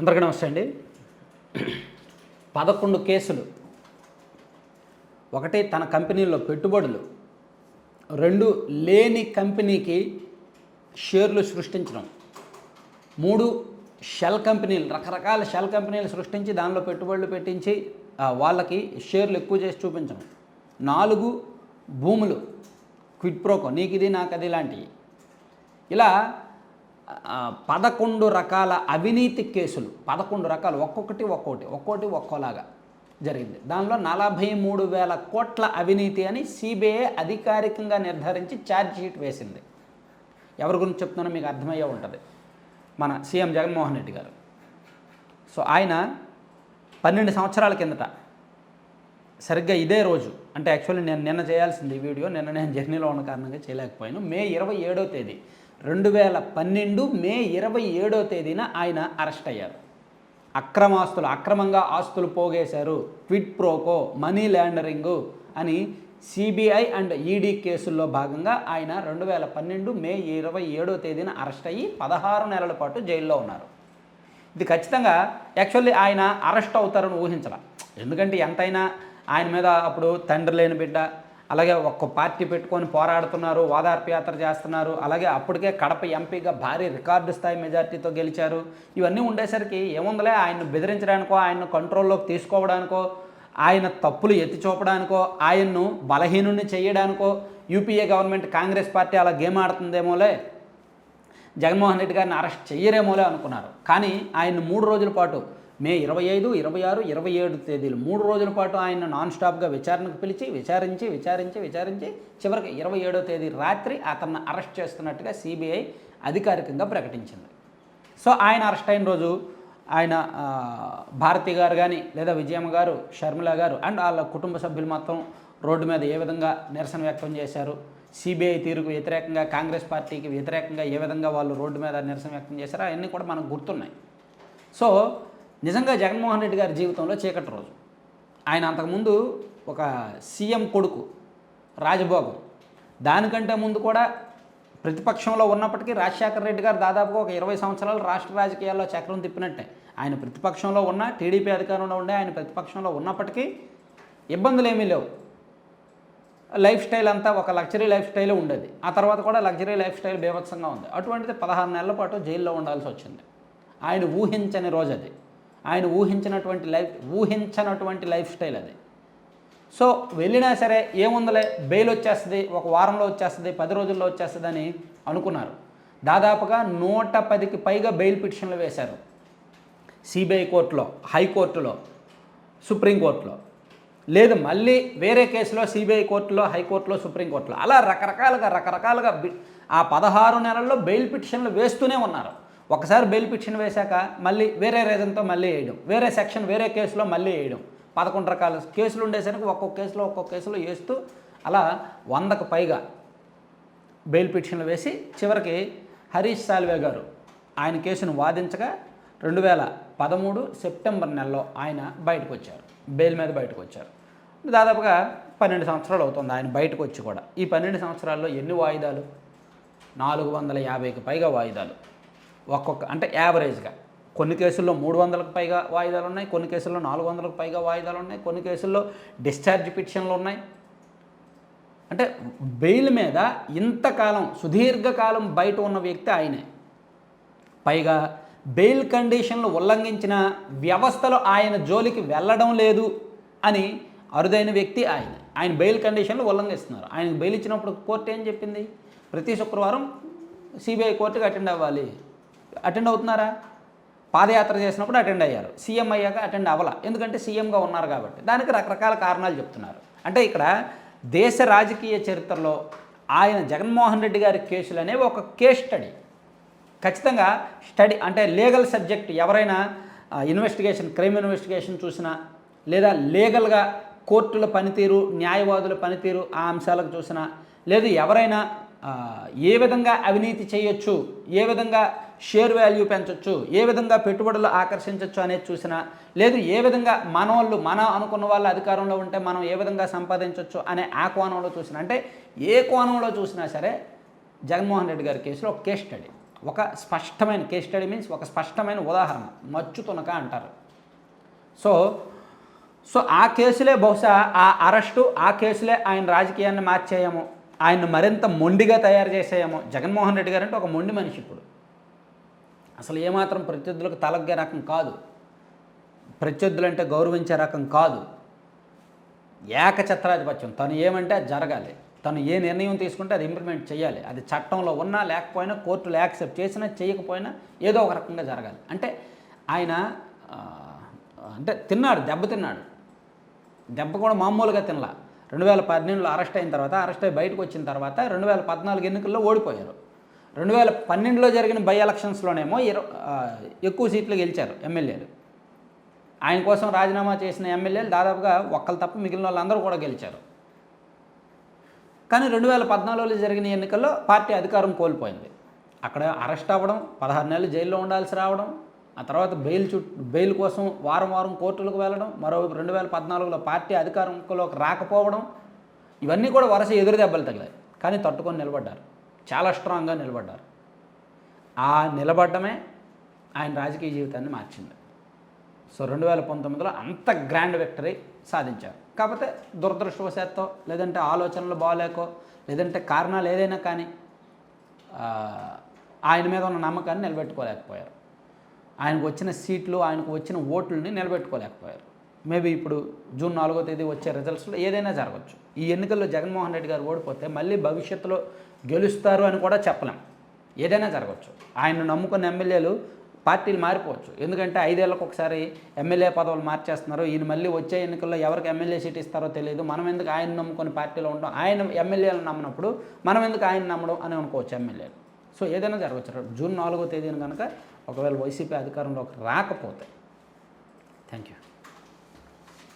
అందరికీ నమస్తే అండి. పదకొండు కేసులు. ఒకటి తన కంపెనీలో పెట్టుబడులు. రెండు లేని కంపెనీకి షేర్లు సృష్టించడం. మూడు షెల్ కంపెనీలు రకరకాల షెల్ కంపెనీలు సృష్టించి దానిలో పెట్టుబడులు పెట్టించి వాళ్ళకి షేర్లు ఎక్కువ చేసి చూపించడం. నాలుగు భూములు. క్విడ్ ప్రోకో నీకు ఇది నాకు అది ఇలాంటివి ఇలా పదకొండు రకాల అవినీతి కేసులు. పదకొండు రకాలు. ఒక్కొక్కటి ఒక్కొక్కటి ఒక్కోటి ఒక్కోలాగా జరిగింది. దానిలో నలభై మూడు వేల కోట్ల అవినీతి అని సిబిఐ అధికారికంగా నిర్ధారించి ఛార్జ్ షీట్ వేసింది. ఎవరి గురించి చెప్తున్నానో మీకు అర్థమయ్యే ఉంటుంది. మన సీఎం జగన్మోహన్ రెడ్డి గారు. సో ఆయన పన్నెండు సంవత్సరాల కిందట సరిగ్గా ఇదే రోజు అంటే యాక్చువల్లీ నేను నిన్న చేయాల్సింది ఈ వీడియో నిన్న నేను జర్నీలో ఉన్న కారణంగా చేయలేకపోయాను. మే ఇరవై ఏడో తేదీ రెండు వేల పన్నెండు మే ఇరవై ఏడో తేదీన ఆయన అరెస్ట్ అయ్యారు. అక్రమాస్తులు అక్రమంగా ఆస్తులు పోగేశారు quid pro quo money laundering అని సిబిఐ అండ్ ఈడీ కేసుల్లో భాగంగా ఆయన రెండు వేల పన్నెండు మే ఇరవై ఏడో తేదీన అరెస్ట్ అయ్యి పదహారు నెలల పాటు జైల్లో ఉన్నారు. ఇది ఖచ్చితంగా యాక్చువల్లీ ఆయన అరెస్ట్ అవుతారని ఊహించాల. ఎందుకంటే ఎంతైనా ఆయన మీద అప్పుడు తండ్రి లేని బిడ్డ అలాగే ఒక్క పార్టీ పెట్టుకొని పోరాడుతున్నారు ఓదార్పు యాత్ర చేస్తున్నారు అలాగే అప్పటికే కడప ఎంపీగా భారీ రికార్డు స్థాయి మెజార్టీతో గెలిచారు. ఇవన్నీ ఉండేసరికి ఏముందలే ఆయన్ను బెదిరించడానికో ఆయన్ను కంట్రోల్లోకి తీసుకోవడానికో ఆయన తప్పులు ఎత్తి చూపడానికో ఆయన్ను బలహీనుని చేయడానికో యూపీఏ గవర్నమెంట్ కాంగ్రెస్ పార్టీ అలా గేమ్ ఆడుతుందేమోలే. జగన్మోహన్ రెడ్డి గారిని అరెస్ట్ చెయ్యరేమోలే అనుకున్నారు. కానీ ఆయన మూడు రోజుల పాటు మే ఇరవై ఐదు ఇరవై ఆరు ఇరవై ఏడు తేదీలు మూడు రోజుల పాటు ఆయన నాన్ స్టాప్గా విచారణకు పిలిచి విచారించి విచారించి విచారించి చివరికి ఇరవై ఏడో తేదీ రాత్రి అతన్ని అరెస్ట్ చేస్తున్నట్టుగా సిబిఐ అధికారికంగా ప్రకటించింది. సో ఆయన అరెస్ట్ అయిన రోజు ఆయన భారతి గారు కానీ లేదా విజయమ్మ గారు షర్మిల గారు అండ్ వాళ్ళ కుటుంబ సభ్యులు మొత్తం రోడ్డు మీద ఏ విధంగా నిరసన వ్యక్తం చేశారు సిబిఐ తీరుకు వ్యతిరేకంగా కాంగ్రెస్ పార్టీకి వ్యతిరేకంగా ఏ విధంగా వాళ్ళు రోడ్డు మీద నిరసన వ్యక్తం చేశారో అవన్నీ కూడా మనకు గుర్తున్నాయి. సో నిజంగా జగన్మోహన్ రెడ్డి గారి జీవితంలో చీకటి రోజు. ఆయన అంతకుముందు ఒక సీఎం కొడుకు రాజభోగం దానికంటే ముందు కూడా ప్రతిపక్షంలో ఉన్నప్పటికీ రాజశేఖర రెడ్డి గారు దాదాపుగా ఒక ఇరవై సంవత్సరాలు రాష్ట్ర రాజకీయాల్లో చక్రం తిప్పినట్టే. ఆయన ప్రతిపక్షంలో ఉన్న టీడీపీ అధికారంలో ఉండే ఆయన ప్రతిపక్షంలో ఉన్నప్పటికీ ఇబ్బందులు ఏమీ లేవు. లైఫ్ స్టైల్ అంతా ఒక లగ్జరీ లైఫ్ స్టైల్ ఉండేది. ఆ తర్వాత కూడా లగ్జరీ లైఫ్ స్టైల్ బీభత్సంగా ఉంది. అటువంటిది పదహారు నెలల పాటు జైల్లో ఉండాల్సి వచ్చింది. ఆయన ఊహించని రోజు అది ఆయన ఊహించినటువంటి లైఫ్ ఊహించనటువంటి లైఫ్ స్టైల్ అది. సో వెళ్ళినా సరే ఏముందలే? బెయిల్ వచ్చేస్తుంది ఒక వారంలో వచ్చేస్తుంది పది రోజుల్లో వచ్చేస్తుంది అని అనుకున్నారు. దాదాపుగా నూట పదికి పైగా బెయిల్ పిటిషన్లు వేశారు. సిబిఐ కోర్టులో హైకోర్టులో సుప్రీంకోర్టులో లేదు మళ్ళీ వేరే కేసులో సిబిఐ కోర్టులో హైకోర్టులో సుప్రీంకోర్టులో అలా రకరకాలుగా రకరకాలుగా ఆ పదహారు నెలల్లో బెయిల్ పిటిషన్లు వేస్తూనే ఉన్నారు. ఒకసారి బెయిల్ పిటిషన్ వేశాక మళ్ళీ వేరే రీజన్తో మళ్ళీ వేయడం. వేరే సెక్షన్ వేరే కేసులో మళ్ళీ వేయడం. పదకొండు రకాల కేసులు ఉండేసరికి ఒక్కొక్క కేసులో ఒక్కొక్క కేసులో వేస్తూ అలా వందకు పైగా బెయిల్ పిటిషన్లు వేసి చివరికి హరీష్ సాల్వే గారు ఆయన కేసును వాదించగా రెండు వేల పదమూడు సెప్టెంబర్ నెలలో ఆయన బయటకు వచ్చారు బెయిల్ మీద బయటకు వచ్చారు దాదాపుగా పన్నెండు సంవత్సరాలు అవుతుంది ఆయన బయటకు వచ్చి కూడా. ఈ పన్నెండు సంవత్సరాల్లో ఎన్ని వాయిదాలు? నాలుగు వందల యాభైకి పైగా వాయిదాలు. ఒక్కొక్క అంటే యావరేజ్గా. కొన్ని కేసుల్లో మూడు వందలకు పైగా వాయిదాలు ఉన్నాయి కొన్ని కేసుల్లో నాలుగు వందలకు పైగా వాయిదాలు ఉన్నాయి కొన్ని కేసుల్లో డిశ్చార్జ్ పిటిషన్లు ఉన్నాయి. అంటే బెయిల్ మీద ఇంతకాలం సుదీర్ఘకాలం బయట ఉన్న వ్యక్తి ఆయనే. పైగా బెయిల్ కండిషన్లు ఉల్లంఘించిన వ్యవస్థలో ఆయన జోలికి వెళ్ళడం లేదు అని అరుదైన వ్యక్తి ఆయన ఆయన బెయిల్ కండిషన్లు ఉల్లంఘిస్తున్నారు. ఆయనకు బెయిల్ ఇచ్చినప్పుడు కోర్టు ఏం చెప్పింది? ప్రతి శుక్రవారం సిబిఐ కోర్టుకి అటెండ్ అవ్వాలి. అటెండ్ అవుతున్నారా? పాదయాత్ర చేసినప్పుడు అటెండ్ అయ్యారు. సీఎం అయ్యాక అటెండ్ అవ్వాల. ఎందుకంటే సీఎంగా ఉన్నారు కాబట్టి. దానికి రకరకాల కారణాలు చెప్తున్నారు. అంటే ఇక్కడ దేశ రాజకీయ చరిత్రలో ఆయన జగన్మోహన్ రెడ్డి గారి కేసులు అనేవి ఒక కేస్ స్టడీ. ఖచ్చితంగా స్టడీ అంటే లీగల్ సబ్జెక్ట్ ఎవరైనా ఇన్వెస్టిగేషన్ క్రైమ్ ఇన్వెస్టిగేషన్ చూసినా లేదా లీగల్గా కోర్టుల పనితీరు న్యాయవాదుల పనితీరు ఆ అంశాలకు చూసినా లేదు ఎవరైనా ఏ విధంగా అవినీతి చేయొచ్చు ఏ విధంగా షేర్ వాల్యూ పెంచొచ్చు ఏ విధంగా పెట్టుబడులు ఆకర్షించవచ్చు అనేది చూసినా లేదు ఏ విధంగా మన వాళ్ళు మన అనుకున్న వాళ్ళు అధికారంలో ఉంటే మనం ఏ విధంగా సంపాదించవచ్చు అనే ఆ కోణంలో చూసినా. అంటే ఏ కోణంలో చూసినా సరే జగన్మోహన్ రెడ్డి గారి కేసులో ఒక కేస్ స్టడీ. ఒక స్పష్టమైన కేస్ స్టడీ మీన్స్ ఒక స్పష్టమైన ఉదాహరణ. మచ్చు తునక అంటారు. సో సో ఆ కేసులే బహుశా ఆ అరెస్టు ఆ కేసులే ఆయన రాజకీయాన్ని మార్చేయము ఆయన మరింత మొండిగా తయారు చేసేయము. జగన్మోహన్ రెడ్డి గారు అంటే ఒక మొండి మనిషి ఇప్పుడు. అసలు ఏమాత్రం ప్రత్యర్థులకు తలగ్గే రకం కాదు. ప్రత్యర్థులంటే గౌరవించే రకం కాదు. ఏకఛత్రాధిపత్యం. తను ఏమంటే అది జరగాలి. తను ఏ నిర్ణయం తీసుకుంటే అది ఇంప్లిమెంట్ చేయాలి. అది చట్టంలో ఉన్నా లేకపోయినా కోర్టులు యాక్సెప్ట్ చేసినా చేయకపోయినా ఏదో ఒక రకంగా జరగాలి. అంటే ఆయన అంటే తిన్నాడు దెబ్బ తిన్నాడు. దెబ్బ కూడా మామూలుగా తినలా. రెండు వేల పన్నెండులో అరెస్ట్ అయిన తర్వాత అరెస్ట్ అయ్యి బయటకు వచ్చిన తర్వాత రెండు వేల పద్నాలుగు ఎన్నికల్లో ఓడిపోయారు. రెండు వేల పన్నెండులో జరిగిన బై ఎలక్షన్స్లోనేమో ఇర ఎక్కువ సీట్లు గెలిచారు ఎమ్మెల్యేలు. ఆయన కోసం రాజీనామా చేసిన ఎమ్మెల్యేలు దాదాపుగా ఒక్కరు తప్ప మిగిలిన వాళ్ళందరూ కూడా గెలిచారు. కానీ రెండు వేల పద్నాలుగులో జరిగిన ఎన్నికల్లో పార్టీ అధికారం కోల్పోయింది. అక్కడ అరెస్ట్ అవ్వడం పదహారు నెలలు జైల్లో ఉండాల్సి రావడం ఆ తర్వాత బెయిల్ చుట్టూ బెయిల్ కోసం వారం వారం కోర్టులకు వెళ్ళడం మరో రెండు వేల పద్నాలుగులో పార్టీ అధికారంలోకి రాకపోవడం ఇవన్నీ కూడా వరుస ఎదురు దెబ్బలు తగిలాయి. కానీ తట్టుకొని నిలబడ్డారు. చాలా స్ట్రాంగ్గా నిలబడ్డారు. ఆ నిలబడ్డమే ఆయన రాజకీయ జీవితాన్ని మార్చింది. సో రెండు వేల పంతొమ్మిదిలో అంత గ్రాండ్ విక్టరీ సాధించారు. కాకపోతే దురదృష్టవశాత్తో లేదంటే ఆలోచనలు బాగాలేకో లేదంటే కారణాలు ఏదైనా కానీ ఆయన మీద ఉన్న నమ్మకాన్ని నిలబెట్టుకోలేకపోయారు. ఆయనకు వచ్చిన సీట్లు ఆయనకు వచ్చిన ఓట్లని నిలబెట్టుకోలేకపోయారు. మేబీ ఇప్పుడు జూన్ నాలుగో తేదీ వచ్చే రిజల్ట్స్లో ఏదైనా జరగచ్చు. ఈ ఎన్నికల్లో జగన్మోహన్ రెడ్డి గారు ఓడిపోతే మళ్ళీ భవిష్యత్తులో గెలుస్తారు అని కూడా చెప్పలేం. ఏదైనా జరగచ్చు. ఆయన నమ్ముకున్న ఎమ్మెల్యేలు పార్టీలు మారిపోవచ్చు. ఎందుకంటే ఐదేళ్ళకు ఒకసారి ఎమ్మెల్యే పదవులు మార్చేస్తున్నారు. ఈయన మళ్ళీ వచ్చే ఎన్నికల్లో ఎవరికి ఎమ్మెల్యే సీట్ ఇస్తారో తెలియదు. మనం ఎందుకు ఆయన నమ్ముకొని పార్టీలో ఉంటాం? ఆయన ఎమ్మెల్యేలు నమ్మినప్పుడు మనం ఎందుకు ఆయన నమ్మడం అని అనుకోవచ్చు ఎమ్మెల్యేలు. సో ఏదైనా జరగవచ్చు. జూన్ నాలుగో తేదీన కనుక ఒకవేళ వైసీపీ అధికారంలోకి రాకపోతే. Thank you